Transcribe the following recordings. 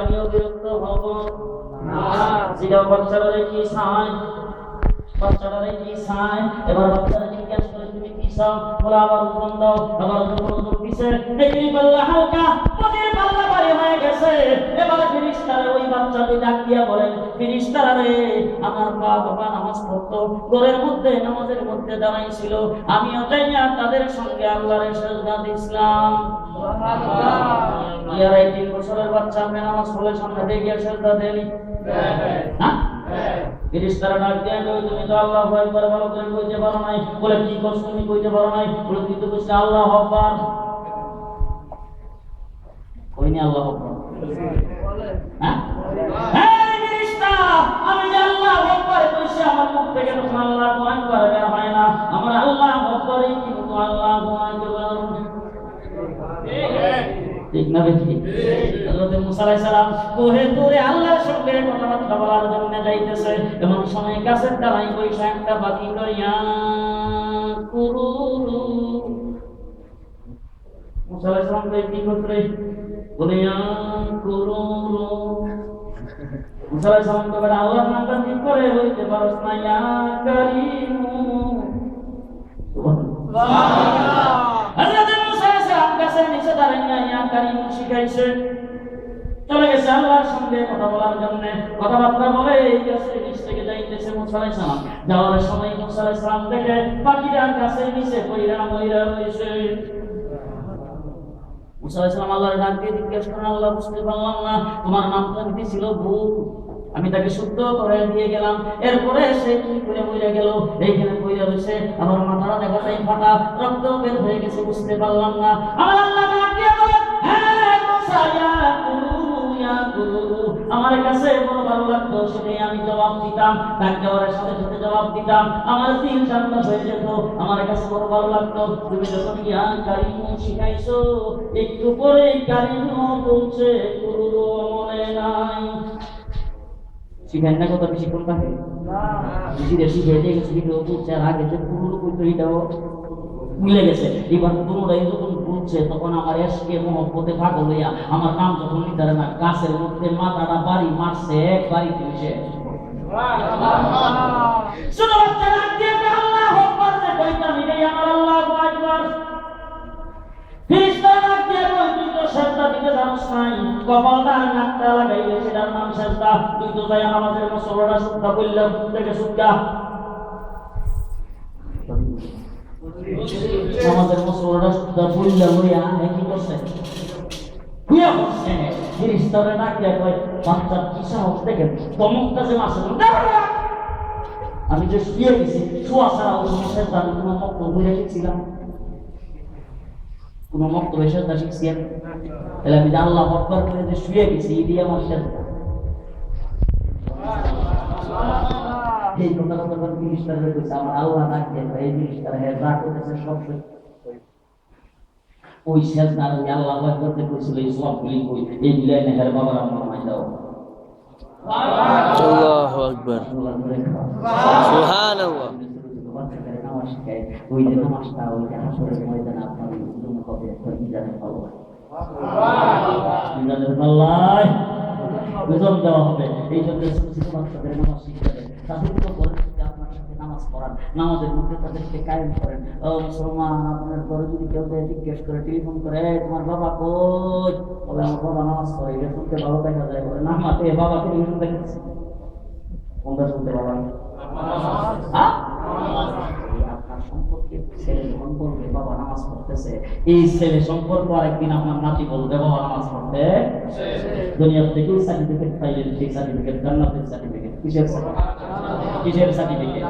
আমিও বিরক্ত হব। বাচ্চারা বাচ্চারা এবার বাচ্চারা জিজ্ঞেস করে, তুমি কি বলে আবার দাও। আবার পাল্লা হালকা পদের পাল্লা ভারী হয়ে গেছে। এবার ওই বাচ্চাকে ডাক দিয়া বলেন ফিরিস্তারা রে, আমার মা বাবা নামাজ পড়তো। ঘরের মধ্যে, নামাজের মধ্যে দাঁড়াইছিল। আমিও যাইয়া তাদের সঙ্গে আল্লাহর সেজদা দিছিলাম? ইয়ারা তিন বছরের বাচ্চা আপনি নামাজ পড়লে সামনে দিয়ে গিয়ে সেজদা দেনি ফেরেশতারা ডাক দিয়ে কই তুমি তো আল্লাহ ভয় ভালো করে কইতে পারো নাই। বলে কি করছ? তুমি কইতে পারো নাই? বলে তুই তো কইছিস আল্লাহ আকবার। কইনি আল্লাহ আকবার? এই ফেরেশতা, আমি যে আল্লাহ আকবার কইছি আমার মুখ থেকে তখন আল্লাহ আকবার বের হয় না আল্লাহ ঠিক না বেশি হযরত মুসা আলাইহিস সালাম কোহে দূরে আল্লাহর সঙ্গে কথাবার্তা বলার জন্য যাইতেছে এমন সময় গাছের ডালাই বৈশা একটা বাকি করিয়া কুরুরু। মুসা আলাইহিস সালাম কই কি করতে বলে ইয়া কুরুরু। মুসা আলাইহিস সালাম তো আল্লাহর নামটা ঠিক করে হইতে পারস না ইয়া কারিমু। আলাইহিস সালাম গাছের নিচে দাঁড়াইয়া ইয়া কারিমু শিখাইছে চলে গেছে। আল্লাহর সঙ্গে কথা বলার জন্য কথাবার্তা বলে এই নিচ থেকে যাইতেছে যাওয়ার সময় মুসা আলাইহিস সালাম দেখে পাখিরা নিচে কইরা মইরা রইছে মুসা আলাইহিস সালাম আল্লাহর ডাক দিয়ে জিজ্ঞেস করেন, আল্লাহ বুঝতে পারলাম না, তোমার নাম তো ছিল ভূত। আমি তাকে শুদ্ধ করে দিয়ে গেলাম। এরপরে সে কি করে মরে গেল? এইখানে কইরা রয়েছে। আমার মাথাটা দেখা যায় ফাটা রক্ত বের হয়ে গেছে, বুঝতে পারলাম না। আমার আল্লাহ আমার কাছে বড় ভালো লাগতো শুনে আমি জবাব দিতাম। ডাক দেওয়ার সাথে সাথে জবাব দিতাম, আমার দিন শান্ত হয়ে যেত। আমার কাছে বড় ভালো লাগতো। তুমি যখন ইয়া কারিমু শিখাইছো, একটু পরে কারিমু বলছে শিখাই না কত বেশিক্ষণ থাকে বেশি হয়ে দিয়ে গেছে কিন্তু বলছে আগে যে পুরো এটাও মিলে গেছে। এবার পুনরায় যখন বুঝছে তখন আমার এসকে মহব্বতে পাগল হইয়া আমার নাম যখন নিতে না গাছের মধ্যে মাথাটা বাড়ি মারছে এক বাড়ি তুলছে। বাচ্চা কপালটা নাকটা লাগাইলে সেটার নাম সেজদা তুই তো যাই আমাদের মশলাটা শুদ্ধা বললাম থেকে শুদ্ধা আমাদের মশলাটা শুদ্ধা বললাম লইয়া কি করছে আমি যে শুয়ে গেছি, শোয়া ছাড়া ওই কোন মক্ত এসে তা শিখছি আমি তাহলে আমি যে আল্লাহ আকবার করে যে শুয়ে গেছি এই দিয়ে আমার সাথে এই কথাটা তখন জিনিসটা হয়ে গেছে আমার আল্লাহ ডাক দিয়ে এই জিনিসটা হ্যাঁ যা করতেছে সব সত্যি। ওই শেষ না ওই আল্লাহ আকবার করতে কইছিল এই সবগুলি কই? এই করে নামাজ শেখায় ওই যে নামাজটা ওই যে হাসরের ময়দানে আপনার জন্য হবে মিজানের পাল্লায় মিজানের পাল্লায় ওজন দেওয়া হবে। এই জন্য ছোট ছোট বাচ্চাদের নামাজ বলেন আপনার সাথে পড়ান নামাজের মধ্যে তাদেরকে কায়েম করেন। ও মুসলমান আপনার ঘরে যদি কেউ জিজ্ঞেস করে টেলিফোন করে তোমার বাবা কই? বলে আমার বাবা নামাজ পড়ে এটা শুনতে ভালো দেখা যায়। বলে না মাতে বাবা টেলিভিশন দেখেছে কোনটা শুনতে বাবা হ্যাঁ? এই আপনার সম্পর্কে ছেলে যখন বলবে বাবা নামাজ পড়তেছে এই ছেলে সম্পর্ক আরেকদিন আপনার নাতি বলবে বাবা নামাজ পড়তে দুনিয়ার থেকে সার্টিফিকেট পাইলেন সেই সার্টিফিকেট জান্নাতের সার্টিফিকেট? কিসের সার্টিফিকেট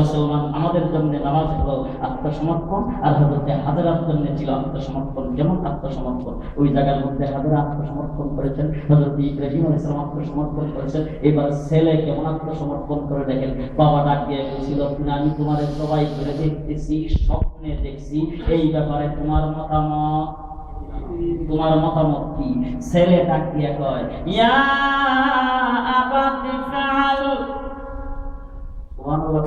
মুসলমান, আমাদের জন্য নামাজ হলো আত্মসমর্পণ, আর হজরতে হাজারার জন্য ছিল আত্মসমর্পণ, যেমন আত্মসমর্পণ। ওই জায়গার মধ্যে হাজারা আত্মসমর্পণ করেছেন হজরত ইব্রাহিম আলাইসালাম আত্মসমর্পণ করেছেন। এবার ছেলে কেমন আত্মসমর্পণ করে দেখেন? বাবা ডাক দিয়ে বলছিল আমি তোমার সবাই ঘুরে দেখতেছি, স্বপ্নে দেখছি। এই ব্যাপারে তোমার মতামত? তোমার মতামত কি? ছেলে ডাক দিয়ে কয়, ইয়া সুবহানাল্লাহ।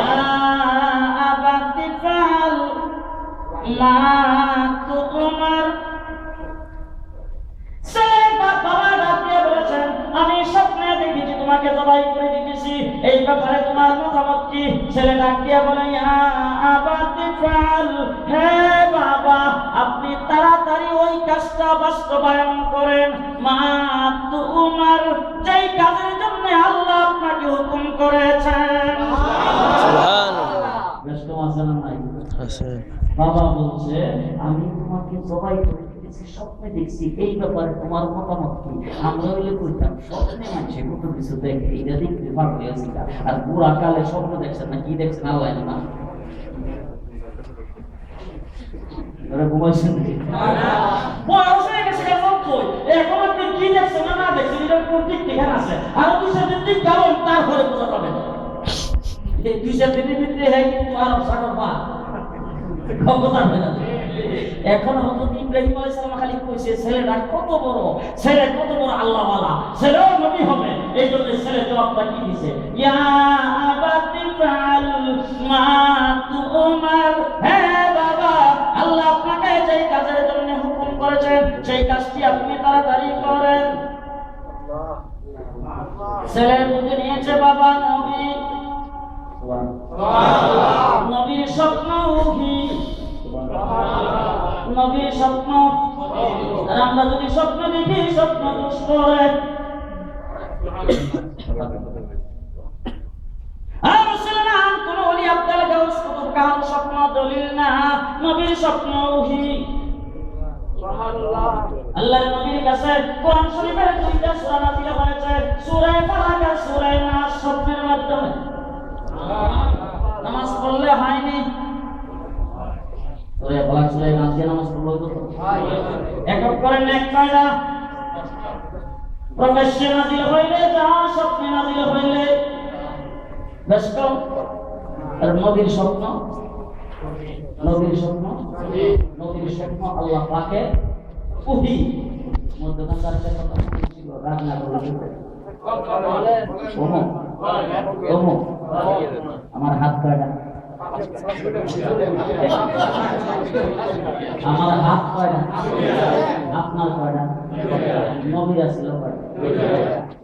ইয়া আবাতি ফাল মা দেখেছি তোমাকে জবাই করে দিতেছি। এই ব্যাপারে তোমার মতামত কি? ছেলে ডাক দিয়া বলে ইয়া হে বাবা আপনি তাড়াতাড়ি ওই কাজটা বাস্তবায়ন করেন। মা তোমার যেই কাজের জন্য আল্লাহ আপনাকে হুকুম করেছেন। না বাবা বলছে আমি তোমাকে জবাই করে। দিতেছি স্বপ্নে দেখছি, এই ব্যাপারে তোমার মতামত কি? আমরা হইলে কইতাম, স্বপ্নে মানুষে কত কিছু দেখে, এইটা দেখতে ভালো হয়েছে আর বুড়া কালে স্বপ্ন দেখছেন না, কি দেখছেন? আল্লাহ না। ওরা হয়ে না দেখছেন না। এখন হয়তো ইব্রাহিম আলাইহিস সালাম খালি কইছে ছেলেটা কত বড়? ছেলে কত বড় আল্লাহওয়ালা? ছেলেও নবী হবে। এই জন্য ছেলে জবাবটা কি দিছে ইয়া আবাতি ফাল মা তুমার হে বাবা আল্লাহ আপনাকে যেই কাজের জন্য হুকুম করেছেন সেই কাজটি আপনি তাড়াতাড়ি করেন। ছেলে বুঝে নিয়েছে বাবা নবী। নবীর নবীর স্বপ্ন। আর আমরা যদি স্বপ্ন দেখি স্বপ্ন দোষ করে। স্বপ্ন দলিল না। নবীর স্বপ্ন উহি আল্লাহর নবীর কাছে কোরআন শরীফের দুইটা সূরা নাযিল হয়েছে। সূরা ফালাক আর সূরা নাস স্বপ্নের মাধ্যমে। নামাজ পড়লে হয়নি। সূরা ফালাক সূরা নাস নামাজ পড়লে তো একক করেন এক কয়টা প্রকাশ্যে নাজিল হইলে যা স্বপ্নে নাজিল হইলে বেশ কম। আর নবীর স্বপ্ন? নবীর স্বপ্ন? নবীর স্বপ্ন আল্লাহ পাকে উহি। মধ্যখানকার একটা কথা ছিল করে আমার হাত কয়টা? আমার হাত কয়টা আপনার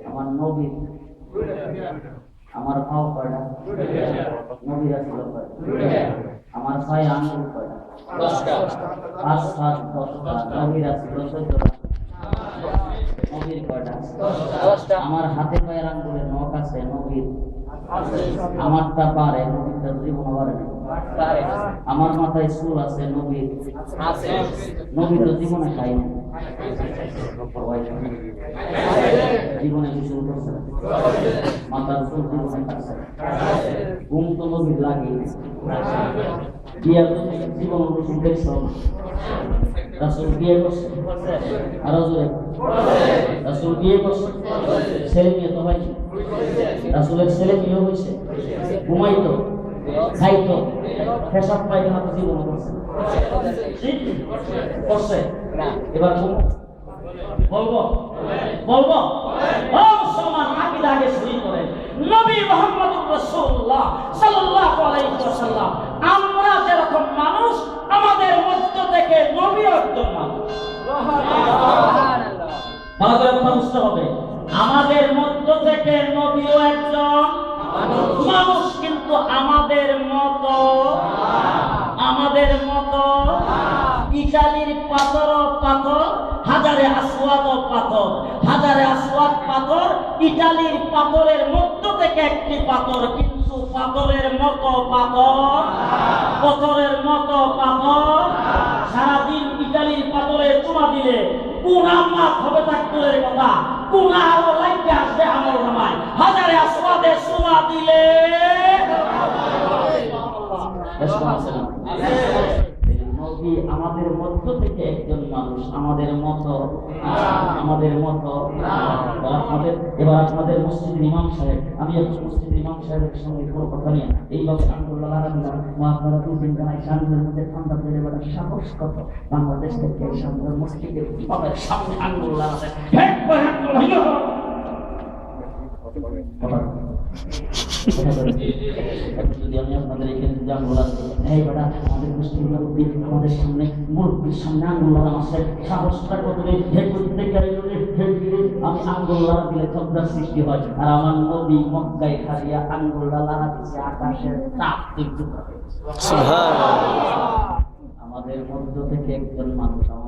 আমার নবীর আমার ভাও কয়টা নবীর কয়টা আমার ছয় আঙ্গুল পাঁচ নবীর নবীর কয়টা আমার হাতে পায়ের আঙ্গুলে নখ আছে, নবীর। আমারটা পারে নবীটা জীবন পারে না। আমার মাথায় চুল আছে নবীর। নবী তো জীবনে খাই না। জীবনে কিছু করছে? মাথার চুল জীবনে ঘুম তো নবীর লাগে বিয়া জীবন দেখছ রাসুল বিয়ে করছে আরও জোরে রাসুল বিয়ে করছে ছেলে মেয়ে তো হয়নি রাসুলের ছেলে মেয়ে হয়েছে ঘুমাইতো খাইতো পেশাব পায়খানা তো জীবন করছে? করছে এবার। বলব বলব ও মুসলমান আকিদা আগে শুরু করেন নবী মুহাম্মদুর রাসূলুল্লাহ সাল্লাল্লাহু আলাইহি ওয়াসাল্লাম আমরা যেরকম মানুষ আমাদের মধ্য থেকে নবী একজন মানুষ। ভালো করে কথা বুঝতে হবে। আমাদের মধ্য থেকে নবীও একজন মানুষ। কিন্তু আমাদের মত আমাদের মত ইটালির পাথর পাথর হাজারে আসওয়াদ পাথর হাজারে আসওয়াদ পাথর ইটালির পাথরের মধ্য থেকে একটি পাথর, কিন্তু পাথরের মতো পাথর, পাথরের মতো পাথর, সারাদিন ইটালির পাথরে চুমা দিলে কোন আমার হবে তাকদুরের কথা? কোন আরও লাইতে আসবে আমার নামায়? হাজারে আসওয়াদে চুমা দিলে। নবী আমাদের মধ্য থেকে একজন মানুষ? আমাদের মতো? আমাদের মতো? এবার এবার মসজিদের ইমাম সাহেব, আমি মসজিদের ইমাম সাহেবের সঙ্গে কোনো কথা নিয়ে এইভাবে আন্দোলন জানাই সামনের মধ্যে ঠান্ডা সাহস কত? বাংলাদেশ থেকে সামনে আন্দোলন যদি আমি আপনাদের এখানে যদি আঙ্গুল আছে এই বেটা আমাদের মুসলিম মুরব্বী আমাদের সামনে মুরব্বীর সামনে আঙ্গুল আছে সাহসটা কত হে করতে গেলে হে দিলে আমি নবী দিলে ঝগড়ার সৃষ্টি হয় আর আমার নবী মক্কায় খালিয়া দিছে আকাশের আমাদের মধ্য থেকে একজন মানুষ আমাদের মতো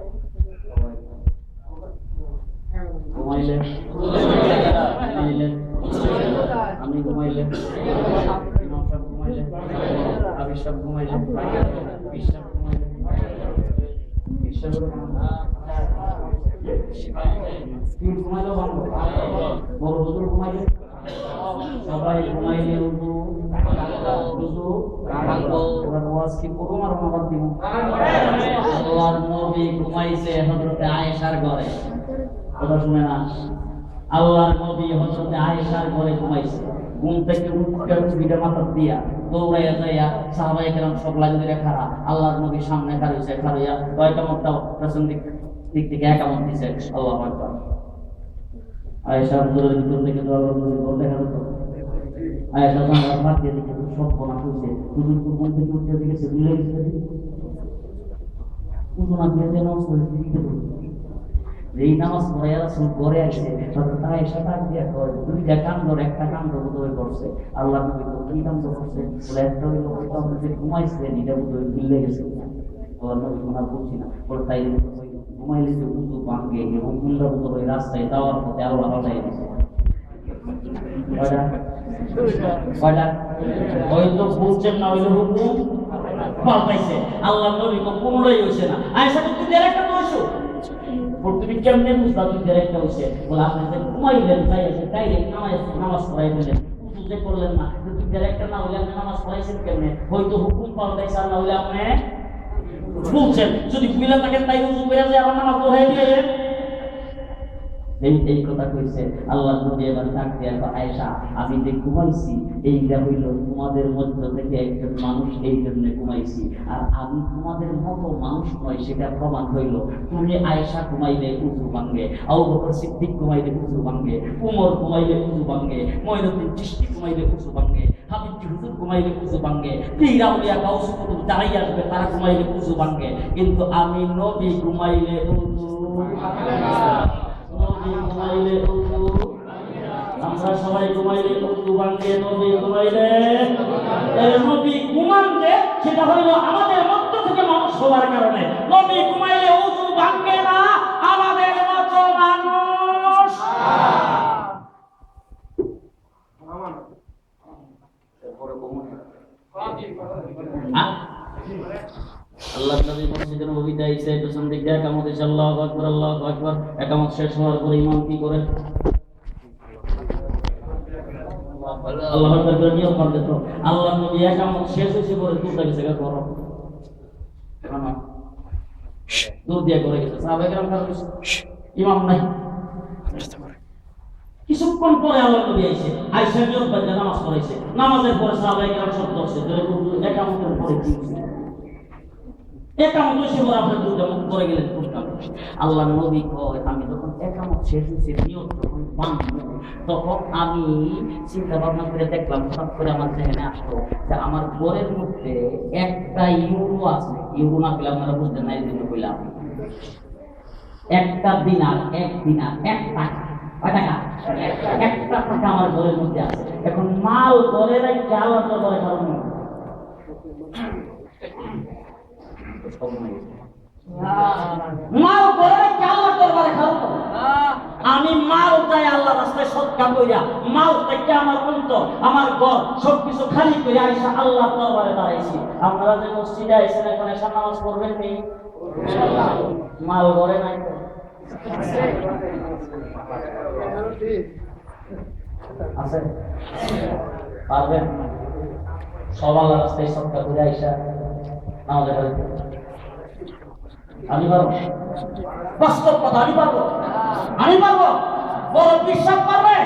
ঘুমাইলে? ঘুমাইলে। আমি ঘুমাইলে? ইমাম সাহেব ঘুমাইলে? আবির সাহেব ঘুমাইলে? পীর সাহেব ঘুমাইলে? পীর ঘুমাইলেও ভালো। বড় হুজুর ঘুমাইলে? সবাই ঘুমাইলে ঘুমাইছে হযরতে আয়েশার ঘরে। কথা শুনে আল্লাহর নবী হযরতে আয়েশার ঘরে মাথা দিয়া। দৌড়াইয়া যাইয়া সাহাবাই সামনে খাড়াইছে খাড়াইয়া কয়টা মতটাও পেছন দিক দিক থেকে একামত দিছে। আয়েশা হুজুরের সব বনা হয়েছে হুজুর তো। এই নামাজ পড়ে রাসূল করে আসে, হযরত আয়েশা ডাক দিয়া কয় দুইটা কাণ্ড একটা কাণ্ড বোধহয় করছে। আল্লাহ নবী তো কি কাণ্ড করছে। বলে, একটা হইল যে ঘুমাইছে, এটা বোধহয় ভুলে গেছে নবী মনে বলছি না। বলে তাই ঘুমাইলে যে উজু ভাঙ্গে এবং গুন্ডা বোধহয় রাস্তায় যাওয়ার পথে আল্লাহ হলাই দিছে। কয়টা? কয়টা? ওই তো বলছেন না, ওই হুকুম পাল্টাইছে। আল্লাহ নবী তো কোনোটাই হইছে না। আয়েশা তো তুই একটা বল তুমি কেমনে বুঝলা তুই একটা হইছে বলে, আপনি যে ঘুমাইলেন, তাই আছে, তাই নামাজ নামাজ পড়াই দিলেন যে করলেন না তুই একটা না হলে আপনি নামাজ পড়াইছেন কেমনে? হয়তো হুকুম পাল্টাইছে আর না হলে আপনি বলছেন যদি ভুলে থাকেন, তাই উজু করে যে আমার নামাজ পড়াই দিলেন এই এই কথা কইছে, আল্লাহ নবী এবার ডাক দিয়া আয়েশা, আমি যে ঘুমাইছি এইটা হইল তোমাদের মধ্য থেকে একজন মানুষ এই জন্য ঘুমাইছি। আর আমি তোমাদের মতো মানুষ নয়, সেটা প্রমাণ হইল। তুমি আয়েশা ঘুমাইলে উজু ভাঙ্গে, আবু বকর সিদ্দিক ঘুমাইলে উজু ভাঙ্গে, উমর ঘুমাইলে উজু ভাঙ্গে মঈনুদ্দিন চিশতি ঘুমাইলে উজু ভাঙ্গে হাবিব হুজুর ঘুমাইলে উজু ভাঙ্গে, পীর আউলিয়া গাউস কুতুব যারাই আসবে তারা ঘুমাইলে উজু ভাঙ্গে। কিন্তু আমি নবী ঘুমাইলে উজু নবী ঘুমাইলে উজু আমরা সবাই ঘুমাইলে উজু ভাঙ্গে নবী ঘুমাইলে। এই নবী ঘুমান যে সেটা হইল আমাদের মধ্য থেকে মানুষ হওয়ার কারণে। নবী ঘুমাইলে উজু ভাঙ্গে না আমাদের মতো মানুষ। আ- আল্লাহ শেষ নাই। কিছুক্ষণ পরে আল্লাহ নবী আইসা। নিয়ম করতে নামাজ পড়াইছে। নামাজের পরে শব্দ হচ্ছে ধরে একামতের পরে কি? আল্লাহ নবী কয়, আমি যখন একামত শেষ তখন আমি চিন্তা ভাবনা করে দেখলাম, হঠাৎ করে আমার জেহেনে আসলো যে আমার ঘরের মধ্যে একটা ইউরো আছে। ইউরো না পেলে আপনারা বুঝতেন না, এই জন্য কইলাম একটা দিনার, এক দিনার, এক টাকা। একটা টাকা আমার ঘরের মধ্যে আছে। এখন মাল ঘরে রাখতে তো করে কারণ মাল আল্লাহ দরবারে আমি মাল চাই আল্লাহ রাস্তায় সৎকার কইরা। মাল থেকে আমার অন্ত আমার ঘর সবকিছু খালি করে আইসা আল্লাহ দরবারে দাঁড়াইছি। আপনারা যে মসজিদে আইসেন এখন এসা নামাজ পড়বেন নি? মাল ঘরে নাই তো। আছে? পারবেন? সব আল্লাহ রাস্তায় সৎকার করে আইসা আমাদের আমি পারব বাস্তব কথা আমি পারব আমি পারব। বড় বিশ্বাস পারবে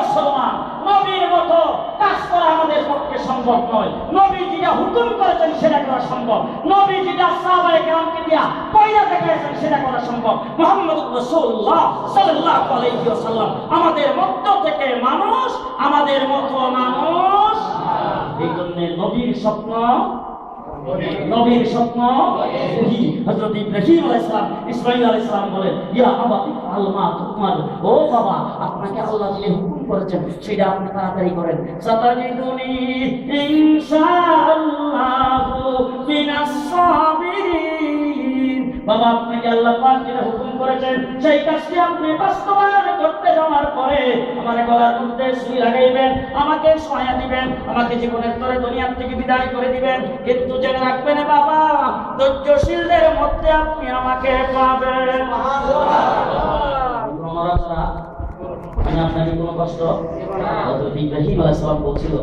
মুসলমান, নবীর মতো কাজ করা আমাদের পক্ষে সম্ভব নয়। নবী যেটা হুকুম করেছেন সেটা করা সম্ভব। নবী যেটা সাহাবায়ে কেরামকে দিয়া পয়লা দেখাইছেন সেটা করা সম্ভব। মোহাম্মদ রাসূলুল্লাহ সাল্লাল্লাহু আলাইহি আমাদের মধ্য থেকে মানুষ, আমাদের মতো মানুষ। এই জন্য নবীর স্বপ্ন নবীর স্বপ্ন? কি? হযরত ইব্রাহিম আলাইহিস সালাম ইসমাঈল আলাইহিস সালাম বলেন, ইয়া আবা আলমা তুমার ও বাবা, আপনাকে আল্লাহ যে হুকুম করেছেন, সেটা আপনি তাড়াতাড়ি করেন। সাতাজিদুনি ইনশাআল্লাহু মিনাস সাবিরিন। বাবা, আপনাকে আল্লাহ পাক যেটা হুকুম করেছেন, সেই কাজটি আপনি বাস্তবায়ন করতে যাওয়ার পরে আমার গলার মধ্যে সুই লাগাইবেন, আমাকে সহায় দিবেন, আমাকে জীবনের তরে দুনিয়ার থেকে বিদায় করে দিবেন। কিন্তু জেনে রাখবেন বাবা, ধৈর্যশীলদের মধ্যে আপনি আমাকে পাবেন। আপনাকে কোনো কষ্ট বলছিল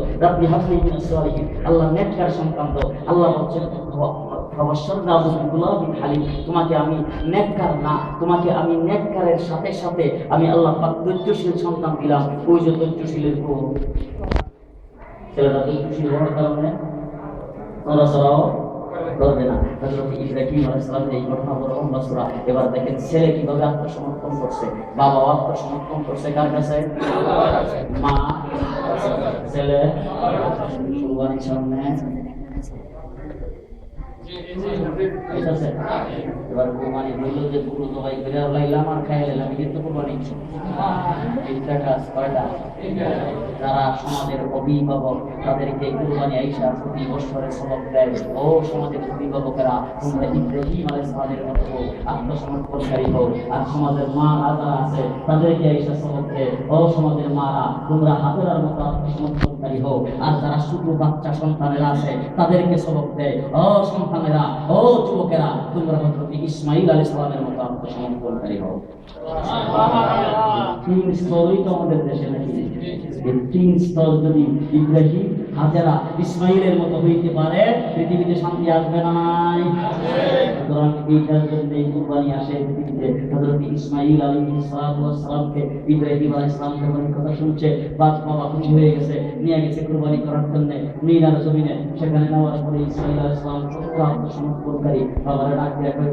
আল্লাহ সন্তান আল্লাহ বলছেন তোমাকে আমি নেককার না, তোমাকে আমি নেককারের সাথে সাথে আমি আল্লাহ ধৈর্যশীল সন্তান দিলাম। ওই যে ধৈর্যশীলের গুণ ছেলেটা ধৈর্যশীল হওয়ার কারণে বড় লম্বা এবার দেখেন ছেলে কীভাবে আত্মসমর্পণ করছে? বাবা আত্মসমর্পণ করছে কার মা। ছেলে। কুরবানির সামনে ঠিক আছে এবার কুরবানি হইল যে গরু জবাই করে লাইলাম আর খাই লাইলাম কিন্তু কুরবানি যারা সমাজের অভিভাবক, তাদেরকে কুরবানি আইসা প্রতি বছরের সবক দেয়। ও সমাজের অভিভাবকেরা, তোমরা ইব্রাহিম আলাইহিস সালামের মতো আত্মসমর্পণকারী হও। আর সমাজের মা রাজা আছে, তাদেরকে আইসা সবক দেয়। ও সমাজের মারা, তোমরা হাতেরার মতো আত্মসমর্পণকারী হও। আর যারা শুধু বাচ্চা সন্তানেরা আছে, তাদেরকে সবক দেয়। ও সন্তানেরা, ও যুবকেরা, তোমরা হযরত ইসমাঈল আলাইহিস সালামের মতো আত্মসমর্পণকারী হও তিন স্তরই তো আমাদের দেশে নাকি তিন স্তর যদি ইব্রাহিম হাজারা ইসমাইলের মতো হইতে পারে পৃথিবীতে শান্তি আসবে না নাই। সুতরাং এইটার জন্য এই কুরবানি আসে পৃথিবীতে। হযরত ইসমাইল সালাতু ওয়াস ইব্রাহিম আলাইহিস সালাম যখন কথা শুনছে বাপ বাবা খুশি হয়ে গেছে নিয়ে গেছে কুরবানি করার জন্য। মিনার জমিনে সেখানে নেওয়ার পরে ইসমাইল আলাইহিস সালাম আত্মসমর্পণকারী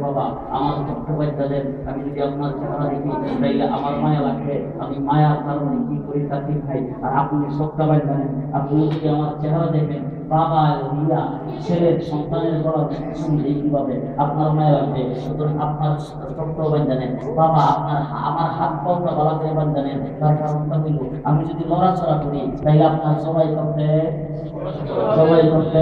বাবা, আমার ছোট্ট বাচ্চাদের আমি যদি আপনার চেহারা দেখি, তাইলে আমার মায়া লাগবে। আমি মায়ার কারণে কি করি তা ঠিক ভাই আর আপনি সত্যাবাদ জানেন আপনি যদি আমার চেহারা দেখেন বাবা রিয়া ছেলের সন্তানের গলা শুনলে কীভাবে আপনার মায়া লাগবে সুতরাং আপনার সত্যবাদ জানেন। বাবা, আপনার আমার হাত পাওটা বলা করে বান জানেন। তার কারণটা হইল, আমি যদি লড়াচড়া করি, তাইলে আপনার সবাই করতে সবাই করতে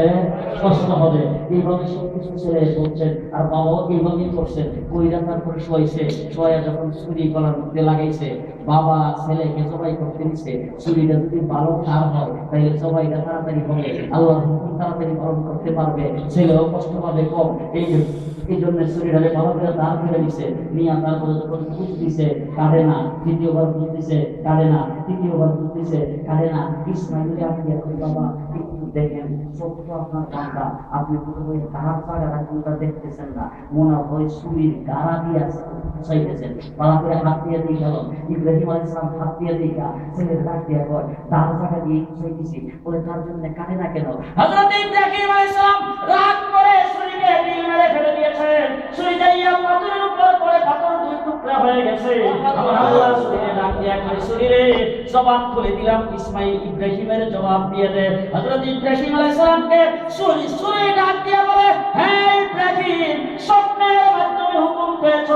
কষ্ট হবে। এইভাবে সব কিছু ছেলে বলছেন আর বাবাও এইভাবেই করছেন। কইরা তারপরে শোয়াইছে। শোয়া যখন ছুরি গলার মধ্যে লাগাইছে বাবা, ছেলেকে জবাই করতে দিচ্ছে। ছুরিটা যদি ভালো খার হয়, তাহলে জবাইটা তাড়াতাড়ি হবে। আল্লাহ তাড়াতাড়ি পালন করতে পারবে, ছেলেও কষ্ট পাবে কম। এই এই জন্য শরীরে ভালো করে দাঁড় ফেলে দিছে। নিয়ে তারপরে যখন দুধ দিছে, কাঁদে না। দ্বিতীয়বার দুধ দিছে না। তৃতীয়বার দুধ দিছে, কাঁদে না। ইসমাইলকে আপনি এখন বাবা। দেখেন, সত্য আপনার বান্দা। আপনি পুরো ওই তাহার জায়গাটা কোনটা দেখতেছেন না। মনে হয় শরীর গাড়া দিয়ে চাইতেছেন। করে হাত দিয়ে দিয়ে গেল। ইব্রাহিম আলাইহিস সালাম হাত দিয়ে দিয়ে গা ডাক কয় তার দিয়ে চাইতেছি। বলে, তার জন্য কাঁদে না কেন? হযরত ইব্রাহিম আলাইহিস সালাম রাগ করে ঢিল মেরে ফেলে দিয়েছেন। ছুরি যাইয়া পাথরের উপর পড়ে পাথর দুই টুকরা হয়ে গেছে আমার আল্লাহ ছুরিকে ডাক দিয়ে ছুরিরে জবাব খুলে দিলাম ইসমাইল ইব্রাহিমের জবাব দিয়ে দে। হযরত ইব্রাহিম আলাইহিস সালামকে ছুরি ছুরি ডাক দিয়ে বলে হে ইব্রাহিম স্বপ্নের মাধ্যমে হুকুম পেয়েছ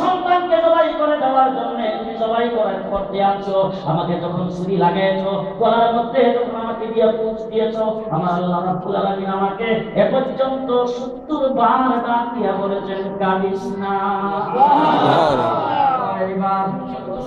সন্তানকে জবাই করে দেওয়ার জন্য তুমি জবাই করার করতে আনছো। আমাকে যখন ছুরি লাগাইছো গলার মধ্যে যখন আমাকে দিয়ে পুঁছ দিয়েছ আমার আল্লাহ রাব্বুল আলামিন আমাকে এ পর্যন্ত 70 বার ডাক দিয়া বলেছেন কাঁদিস না। আল্লাহ এবার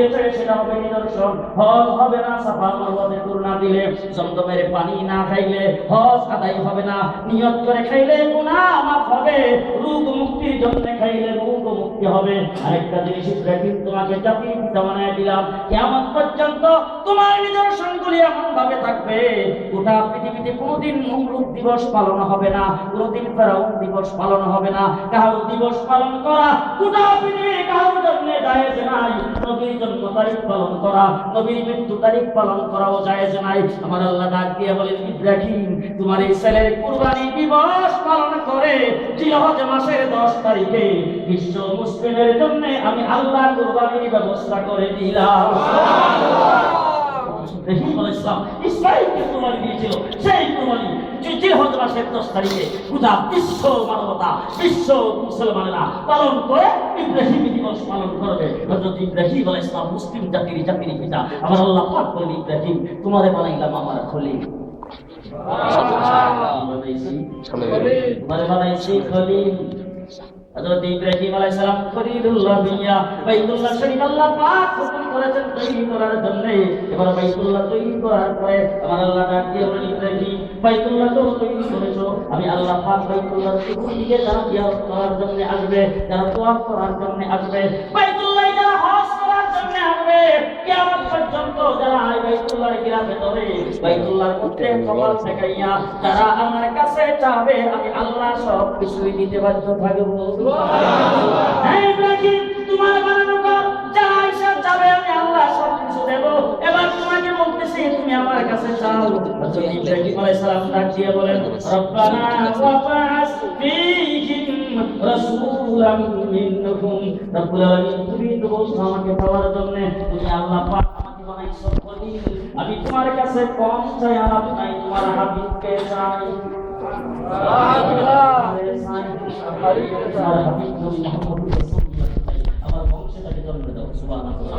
দিয়েছে সেটা হবে নিদর্শন হজ হবে না, সাফা দিলে। জমদমের পানি না খাইলে হজ আদায় হবে না। নিয়ত করে খাইলে গুনাহ মাফ হবে। রূপ মুক্তির জন্য খাইলে মুক্তি হবে। আরেকটা জিনিস ইব্রাহিম তোমাকে জাতির পিতা বানায় দিলাম। কিয়ামত পর্যন্ত তোমার নিদর্শনগুলি এমন ভাবে থাকবে। গোটা পৃথিবীতে কোনোদিন নমরুদ দিবস পালন হবে না, কোনোদিন ফেরাউন দিবস পালন হবে না। কারও দিবস পালন করা গোটা পৃথিবী কারোর জন্য জায়েজ নাই। নবীর জন্ম তারিখ পালন করা, নবীর মৃত্যু তারিখ পালন করাও জায়েজ নাই। আমার আল্লাহ ডাক দিয়ে বলেন, ইব্রাহিম, তোমার এই ছেলের কুরবানি দিবস পালন করে, জিলহজ মাসের দশ তারিখে বিশ্ব মুসলিমের জন্য আমি আল্লাহ কুরবানির ব্যবস্থা করে দিলাম। ইব্রাহিম আলাইহিস সালাম ইসমাইলকে কুরবানি দিয়েছিল সেই কুরবানি যে জিলহজ মাসের তারিখে গোটা বিশ্ব মানবতা বিশ্ব মুসলমানেরা পালন করে ইব্রাহিম দিবস পালন করবে। হযরত ইব্রাহিম আলাইহিস সালাম মুসলিম জাতির জাতির পিতা। আমার আল্লাহ পাক বলেন ইব্রাহিম তোমারে বানাইলাম আমার খলিল। বানাইছি বানাইছি খলিল। হযরত ইব্রাহিম আলাইহিস সালাম মিয়া বাইতুল্লাহ শরীফ আল্লাহ পাক হুকুম করেছেন তৈরি করার জন্য। এবার বাইতুল্লাহ তৈরি করার পরে আমার আল্লাহ ডাক দিয়ে ইব্রাহিম, বাইতুল্লাহ তো তৈরি করেছ। আমি আল্লাহ পাক বাইতুল্লাহ যারা করার জন্য আসবে যারা তোয়াফ করার জন্য আসবে। বাইতুল্লাহ যারা জন্য কিয়ামত পর্যন্ত যারা এই বাইতুল্লাহর গিরাফে ধরে বাইতুল্লাহর মধ্যে কপাল ঠেকাইয়া যারা আমার কাছে চাবে আমি আল্লাহ সব কিছুই দিতে বাধ্য থাকব। হ্যাঁ ইব্রাহিম তোমার বানানো ঘর যারা ঈশা যাবে আমি আল্লাহ সব কিছু দেব। এবার তোমাকে বলতেছি তুমি আমার কাছে চাও হযরত ইব্রাহিম আলাইহিস সালাম ডাক দিয়ে বলেন রব্বানা ওয়াবাস ফীহিম রাসূলাম মিনহুম রব্বুল আলামিন তুমি তো বলছো আমাকে পাওয়ার জন্য তুমি আল্লাহ পাক আমাকে বানাইছো খলিল আমি তোমার কাছে কম চাই আলাপ নাই তোমার হাবিবকে চাই। আমার বংশটাকে জন্ম দাও সুবহানাল্লাহ।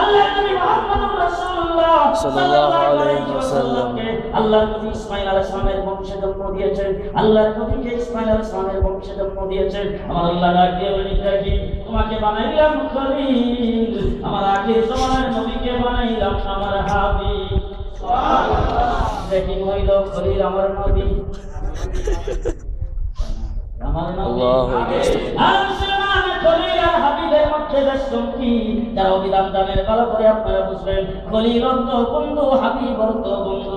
আল্লাহ নবী মুহাম্মদুর রাসূলুল্লাহ সাল্লাল্লাহু আলাইহি ওয়াসাল্লাম। আল্লাহ নবী ইসমাঈল আলাইহিস সালামের বংশে জন্ম দিয়েছেন। আল্লাহ নবীকে ইসমাঈল আলাইহিস সালামের বংশে জন্ম দিয়েছেন। আমার আল্লাহ ডাক দিয়ে বলেন তোমাকে বানাইলাম খলিল। আমার আখির জমানার নবীকে বানাইলাম আমার হাবিব। ইব্রাহিম হইল খলিল আমার নবী। আমার নবী। হাবিবের যারা অভিধান জানেন ভালো করে আপনারা বুঝবেন খলিল বন্ধু হাবিব অর্থ বন্ধু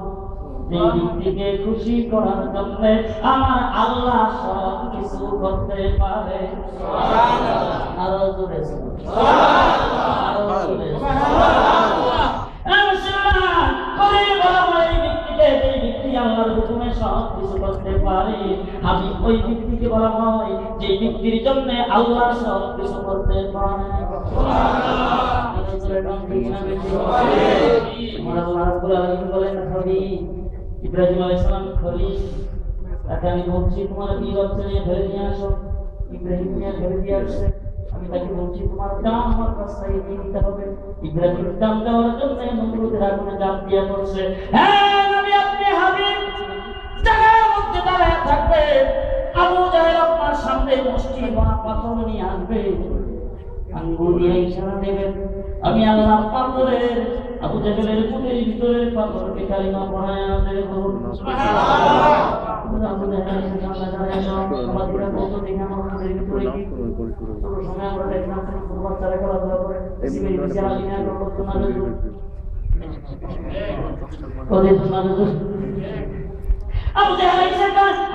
যে ব্যক্তিকে খুশি করার জন্য আমার আল্লাহ সব কিছু করতে পারে। আরও জোরে আরও জোরে মুসলমান খলিল বলা এই ব্যক্তিকে যে ব্যক্তি আল্লাহর হুকুমে সব কিছু করতে পারে আমি ওই ব্যক্তিকে বলা হয় যে ব্যক্তির জন্য আল্লাহ সব কিছু করতে পারে। আল্লাহ রাব্বুল আলামিন বলেন ইব্রাহিম আলাইহিস সালাম খলিল, তাকে আমি বলছি তোমার বিয়ে বাচ্চা নিয়ে ধরে নিয়ে আসো। ইব্রাহিম নিয়ে ধরে দিয়ে আসছে। আমি তাকে বলছি তোমার দাম আমার কাছ থেকে দিয়ে নিতে হবে। ইব্রাহিম দাম দেওয়ার জন্য নমরুদের আগুনে জাপ দিয়ে পড়ছে। হ্যাঁ নবী, আপনি হাবিব জায়গার মধ্যে দাঁড়ায় থাকবে। আবু জাহেল আপনার সামনে মুষ্টি বা পাথর নিয়ে আসবে। আঙ্গুল দিয়ে ইশারা দেবেন। আমি আল্লাহ পাথরের আবু জাহেলের বুকের ভিতরে কালিমা পড়ায় আবু আমাদের কত দিন ভিতরে কি সময় আমরা দেখলাম ছোট বাচ্চারা খেলাধুলা করে সিভিল বিচার আলিনা করতো না ওদের তো আবু জাহেল এসে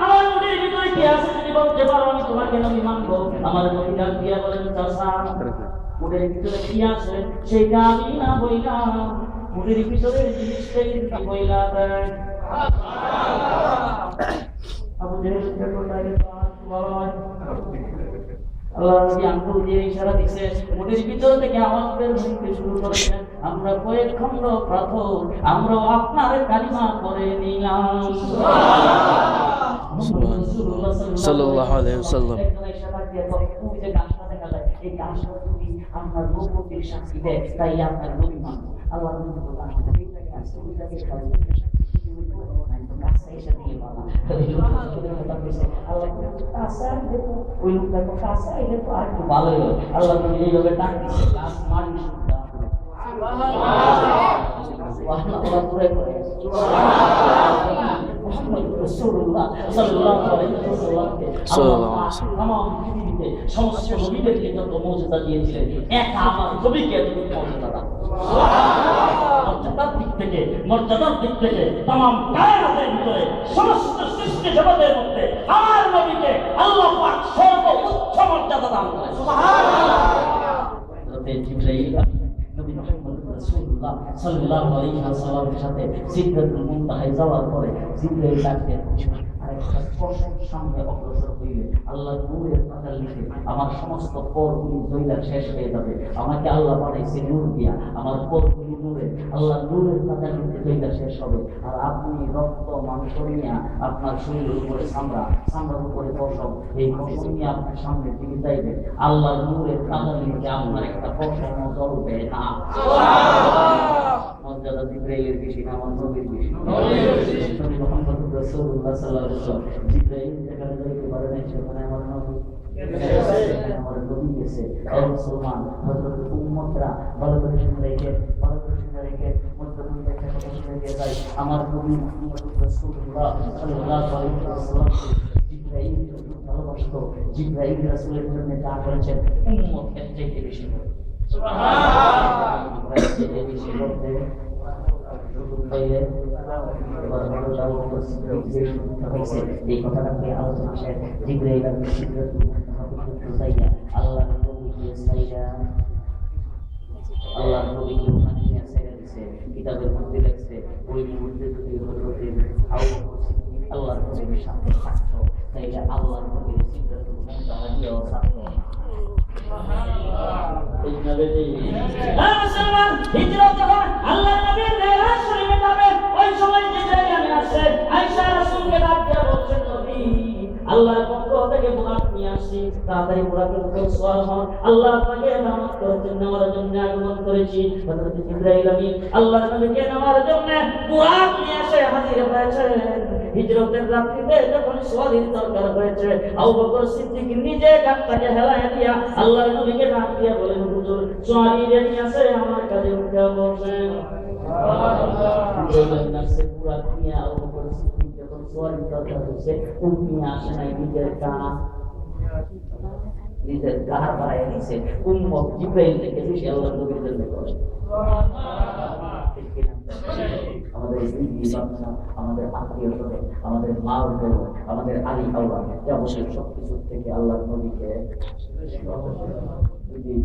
আমার মনের ভিতরে কি আছে? যদি বলতে পারো আমি তোমাকে নবী মানবো। আমার নবী ডাক দিয়া বলেন চাচা। মুডের ভিতরে কি আছে সেটা আমি না বইলাম মুডের ভিতরে জিনিসটাই কি বইলা দেয় আবু জেহেল যখন লাগে বাবা আল্লাহ নবী আঙ্গুল দিয়ে ইশারা দিচ্ছে মুটির ভিতর থেকে আওয়াজ বের হইতে শুরু করেছেন আমরা কয়েক খণ্ড পাথর আমরা আপনার কালিমা করে নিলাম। সাল্লাল্লাহু আলাইহি ওয়াসাল্লাম। একজন এসে ডাক দিয়ে বলে, "ওই যে গাছটা দেখা যায়, এই গাছটা আপনার নবুয়তের সাক্ষী দেয়, তাই আপনার নবী মানবো।" আল্লাহ ভালোই হয়।" আল্লাহ নবী এইভাবে ডাক শুদ্ধা। আল্লাহ ওরা করে। মুহাম্মদ রাসূলুল্লাহ সাল্লাল্লাহু আলাইহি ওয়াসাল্লামকে আল্লাহ তামাম পৃথিবীতে সমস্ত নবীদেরকে যত মর্যাদা দিয়েছিলেন একা আমার নবীকে এতটুকু মর্যাদা দান মর্যাদার দিক থেকে মর্যাদার দিক থেকে তামাম কায়নাতের ভিতরে সমস্ত সৃষ্টি জগতের মধ্যে আমার নবীকে আল্লাহ পাক সর্বোচ্চ মর্যাদা দান করেন হযরতে জিবরাইল নবী মুহাম্মদ রাসূলুল্লাহ সাল্লাল্লাহু আলাইহি ওয়াসাল্লামের সাথে সিদরাতুল মুনতাহায় যাওয়ার পরে জিবরাইল ডাকতে আমার পরগুলি জৈলা নূর আল্লাহ নূরের লিখে জৈলা শেষ হবে। আর আপনি রক্ত, মাংস নিয়ে আপনার শরীরের উপরে চামড়া, চামড়ার উপরে পশম, এই পশম নিয়ে আপনার সামনে দিকে যাইবে আল্লাহ নূরের লিখে আপনার একটা পশম জ্বলবে না। মর্যাদা জিব্রাইলের বেশি না আমার নবীর বেশি নবী মুহাম্মদ রাসূলুল্লাহ সাল্লাল্লাহু আলাইহি ওয়াসাল্লাম। জিব্রাইল যেখানে যাইতে পারে না সেখানে আমার নবী। আমার নবী গেছে। ও মুসলমান হযরত উম্মতরা ভালো করে শুনে রেখে ভালো করে শুনে রেখে মধ্যখানে একটা কথা শুনে দিয়ে যায়। আমার নবী মুহাম্মদ রাসূলুল্লাহ সাল্লাল্লাহু আলাইহি ওয়াসাল্লাম জিব্রাইল রাসূলের জন্য যা করেছেন উম্মত এর চাইতে বেশি করে এই আল্লাহ নবীকে সাইয়া আল্লাহ নবীকে ওখানে নিয়ে মধ্যে লেখছে ওই মুহূর্তে যদি বকর নবীর সাথে থাকতো তাইলে আল্লাহর বুরাক নিয়ে আসছি। তাড়াতাড়ি বুরাকের উপর সওয়ার হন আল্লাহ আপনাকে জন্য হিজরতের রাত্রিতে যখন সোয়ালির দরকার হয়েছে আবু বকর সিদ্দিক নিজে গাছটাকে হেলায় দিয়া আল্লাহর নবীকে ডাক দিয়া বলেন হুজুর সোয়ালি রেডি আছে? আমার কাছে উঠে নাই নিজের কানা নিজের গাহার বাড়াই দিছে। উম্মত জিব্রাইল থেকে বেশি আল্লাহর নবীর জন্য করে। আমাদের বিবি বাচ্চা আমাদের আত্মীয় স্বজন, আমাদের মা বোন, আমাদের আলী আল্লাহ যাবতীয় সব কিছুর থেকে আল্লাহ নবীকে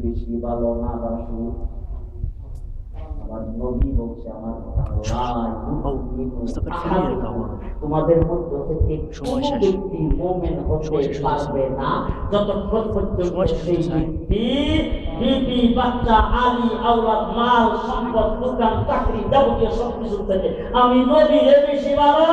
বেশি ভালো না বাসু আমার নবী বলছে আমার মুস্তাফার ফিরিয়ে দাও আমার। তোমাদের মধ্য থেকে সময় শেষ। মুমিন হতে সময় শেষ হয়েছে। পারবে না। যতক্ষণ পর্যন্ত সেই ব্যক্তি বিবি বাচ্চা আলী আওলাদ মাল সম্পদ দোকান চাকরি যাবতীয় সব থেকে আমি নবী এর বেশি ভালো